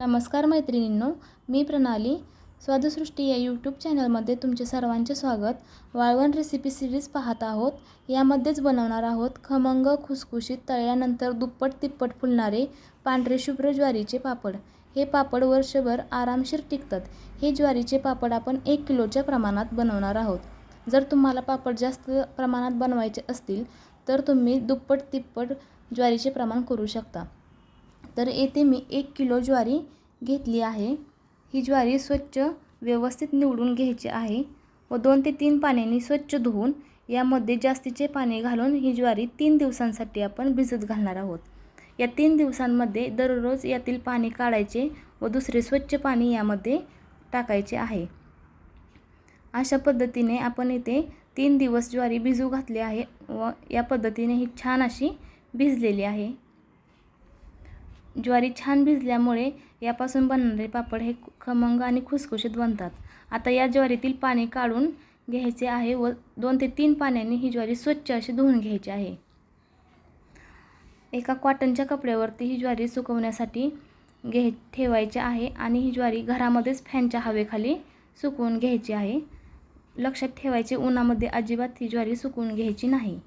नमस्कार मैत्रिणींनो मी प्रणाली. स्वादसृष्टी या यूट्यूब चॅनलमध्ये तुमचे सर्वांचे स्वागत. वाळवण रेसिपी सिरीज पाहत आहोत. यामध्येच बनवणार आहोत खमंग खुसखुशीत तळल्यानंतर दुप्पट तिप्पट फुलणारे पांढरे शुभ्र ज्वारीचे पापड. हे पापड वर्षभर आरामशीर टिकतात. हे ज्वारीचे पापड आपण एक किलोच्या प्रमाणात बनवणार आहोत. जर तुम्हाला पापड जास्त प्रमाणात बनवायचे असतील तर तुम्ही दुप्पट तिप्पट ज्वारीचे प्रमाण करू शकता. तर येथे मी एक किलो ज्वारी घेतली आहे. ही ज्वारी स्वच्छ व्यवस्थित निवडून घ्यायची आहे व दोन ते तीन पाण्याने स्वच्छ धुवून यामध्ये जास्तीचे पाणी घालून ही ज्वारी तीन दिवसांसाठी आपण भिजत घालणार आहोत. या तीन दिवसांमध्ये दररोज यातील पाणी काढायचे व दुसरे स्वच्छ पाणी यामध्ये टाकायचे आहे. अशा पद्धतीने आपण इथे तीन दिवस ज्वारी भिजू घातली आहे व या पद्धतीने ही छान अशी भिजलेली आहे. ज्वारी छान भिजल्यामुळे यापासून बनणारे पापड हे खमंग आणि खुसखुशीत बनतात. आता या ज्वारीतील पाणी काढून घ्यायचे आहे व दोन ते तीन पाण्याने ही ज्वारी स्वच्छ अशी धुवून घ्यायची आहे. एका कॉटनच्या कपड्यावरती ही ज्वारी सुकवण्यासाठी घे ठेवायची आहे आणि ही ज्वारी घरामध्येच फॅनच्या हवेखाली सुकवून घ्यायची आहे. लक्षात ठेवायचे उन्हामध्ये अजिबात ही ज्वारी सुकवून घ्यायची नाही.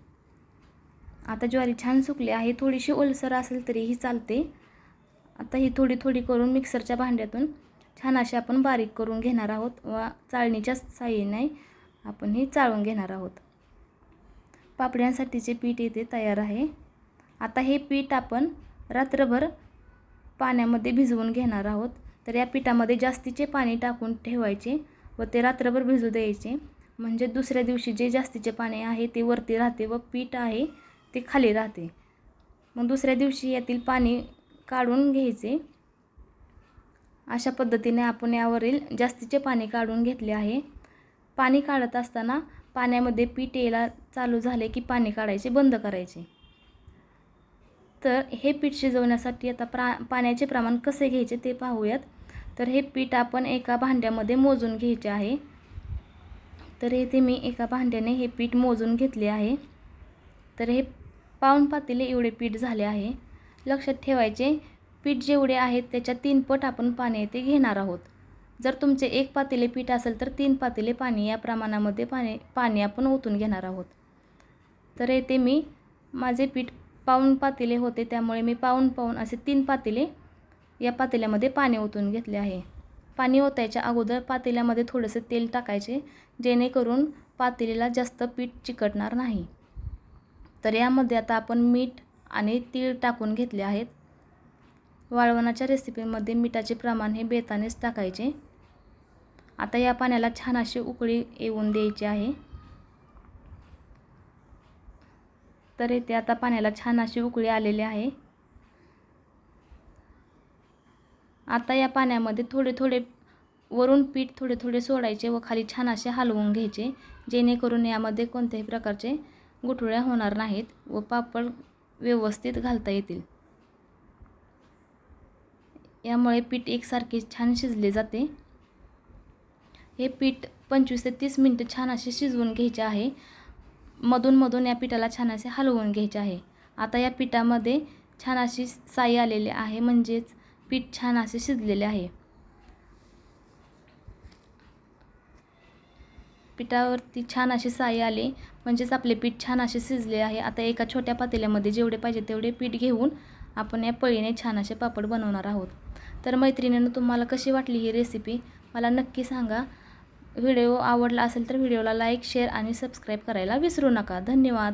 आता ज्वारी छान सुकली आहे थोडीशी ओलसर असेल तरीही चालते. आता ही थोडी थोडी करून मिक्सरच्या भांड्यातून छान अशी आपण बारीक करून घेणार आहोत व चाळणीच्या साह्याने आपण ही चाळून घेणार आहोत. पापड्यांसाठीचे पीठ येथे तयार आहे. आता हे पीठ आपण रात्रभर पाण्यामध्ये भिजवून घेणार आहोत. तर या पिठामध्ये जास्तीचे पाणी टाकून ठेवायचे व ते रात्रभर भिजू द्यायचे. म्हणजे दुसऱ्या दिवशी जे जास्तीचे पाणी आहे ते वरती राहते व पीठ आहे ते खाली राहते. मग दुसऱ्या दिवशी यातील पाणी काढून घ्यायचे. अशा पद्धतीने आपण यावरील जास्तीचे पाणी काढून घेतले आहे. पाणी काढत असताना पाण्यामध्ये पीठ यायला चालू झाले की पाणी काढायचे बंद करायचे. तर हे पीठ शिजवण्यासाठी आता प्रा पाण्याचे प्रमाण कसे घ्यायचे ते पाहूयात. तर हे पीठ आपण एका भांड्यामध्ये मोजून घ्यायचे आहे. तर येथे मी एका भांड्याने हे पीठ मोजून घेतले आहे. तर हे पाऊण पातेले एवढे पीठ झाले आहे. लक्षात ठेवायचे. पीठ जेवढे आहेत त्याच्या तीन पट आपण पाणी येथे घेणार आहोत. जर तुमचे एक पातेले पीठ असेल तर तीन पातेले पाणी या प्रमाणामध्ये पाणी पाणी आपण ओतून घेणार आहोत. तर येथे मी माझे पीठ पाऊण पातेले होते त्यामुळे मी पाऊण पाऊण असे तीन पातेले या पातेल्यामध्ये पाणी ओतून घेतले आहे. पाणी ओतायच्या अगोदर पातेल्यामध्ये थोडंसं तेल टाकायचे जेणेकरून पातेलीला जास्त पीठ चिकटणार नाही. तर यामध्ये आता आपण मीठ आणि तीळ टाकून घेतले आहेत. वाळवणाच्या रेसिपीमध्ये मिठाचे प्रमाण हे बेतानेच टाकायचे. आता या पाण्याला छान अशी उकळी येऊन द्यायची आहे. तर येथे आता पाण्याला छान अशी उकळी आलेली आहे. आता या पाण्यामध्ये थोडे थोडे वरून पीठ थोडे थोडे सोडायचे व खाली छान असे हलवून घ्यायचे जेणेकरून यामध्ये कोणत्याही प्रकारचे गुठळ्या होणार नाहीत व पापड व्यवस्थित घालता येतील. यामुळे पीठ एकसारखे छान शिजले जाते. हे पीठ पंचवीस ते तीस मिनटं छान असे शिजवून घ्यायचे आहे. मधून मधून या पिठाला छान असे हलवून घ्यायचे आहे. आता या पिठामध्ये छान अशी साई आलेली आहे म्हणजेच पीठ छान असे शिजलेले आहे. पिठावरती छान अशी साई आली. म्हणजेच आपले पीठ छान असे शिजले आहे. आता एका छोट्या पातेल्यामध्ये जेवढे पाहिजे तेवढे पीठ घेऊन आपण या पळीने छान असे पापड बनवणार आहोत. तर मैत्रिणीनं तुम्हाला कशी वाटली ही रेसिपी मला नक्की सांगा. व्हिडिओ आवडला असेल तर व्हिडिओला लाईक शेअर आणि सबस्क्राईब करायला विसरू नका. धन्यवाद.